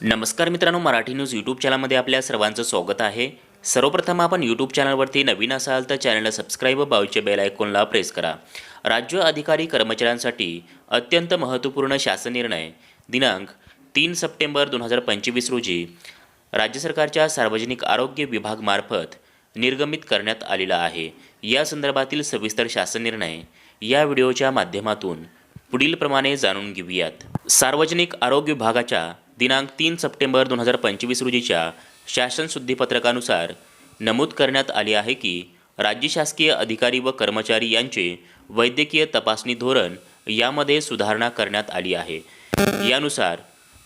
नमस्कार मित्रांनो Marathi news YouTube चॅनलमध्ये आपल्या सर्वांचं स्वागत आहे. सर्वप्रथम आपण यूट्यूब चॅनलवरती नवीन असाल तर चॅनलला सबस्क्राईब व बाजूच्या बेल आयकॉनला प्रेस करा. राज्य अधिकारी कर्मचाऱ्यांसाठी अत्यंत महत्त्वपूर्ण शासन निर्णय दिनांक तीन सप्टेंबर दोन हजार पंचवीस रोजी राज्य सरकारच्या सार्वजनिक आरोग्य विभागमार्फत निर्गमित करण्यात आलेला आहे. या संदर्भातील सविस्तर शासन निर्णय या व्हिडिओच्या माध्यमातून पुढीलप्रमाणे जाणून घेऊयात. सार्वजनिक आरोग्य विभागाच्या दिनांक तीन सप्टेंबर दोन हजार पंचवीस रोजीच्या शासन शुद्धीपत्रकानुसार नमूद करण्यात आले आहे की राज्य शासकीय अधिकारी व कर्मचारी यांचे वैद्यकीय तपासणी धोरण यामध्ये सुधारणा करण्यात आली आहे. यानुसार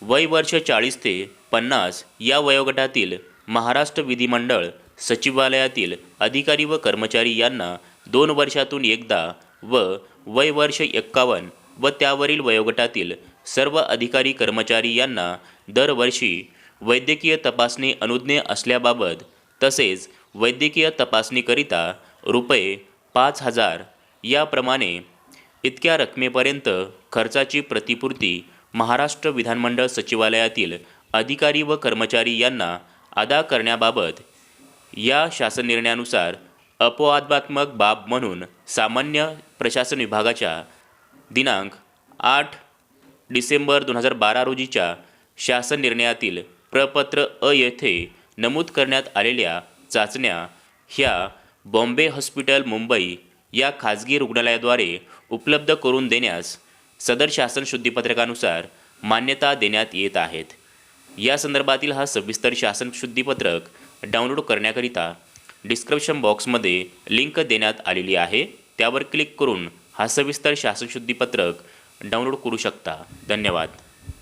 वय वर्ष चाळीस ते पन्नास या वयोगटातील महाराष्ट्र विधिमंडळ सचिवालयातील अधिकारी व कर्मचारी यांना दोन वर्षातून एकदा व वय वर्ष एक्कावन्न व त्यावरील वयोगटातील सर्व अधिकारी कर्मचारी यांना दरवर्षी वैद्यकीय तपासणी अनुज्ञेय असल्याबाबत तसेच वैद्यकीय तपासणीकरिता रुपये पाच हजार याप्रमाणे इतक्या रकमेपर्यंत खर्चाची प्रतिपूर्ती महाराष्ट्र विधानमंडळ सचिवालयातील अधिकारी व कर्मचारी यांना अदा करण्याबाबत या शासन निर्णयानुसार अपवादात्मक बाब म्हणून सामान्य प्रशासन विभागाच्या दिनांक आठ डिसेंबर दोन हजार बारा रोजीच्या शासन निर्णयातील प्रपत्र अ येथे नमूद करण्यात आलेल्या चाचण्या ह्या बॉम्बे हॉस्पिटल मुंबई या खाजगी रुग्णालयाद्वारे उपलब्ध करून देण्यास सदर शासन शुद्धीपत्रकानुसार मान्यता देण्यात येत आहेत. या संदर्भातील हा सविस्तर शासन शुद्धीपत्रक डाउनलोड करण्याकरिता डिस्क्रिप्शन बॉक्समध्ये लिंक देण्यात आलेली आहे. त्यावर क्लिक करून हा सविस्तर शासन शुद्धीपत्रक डाउनलोड करू शकता. धन्यवाद.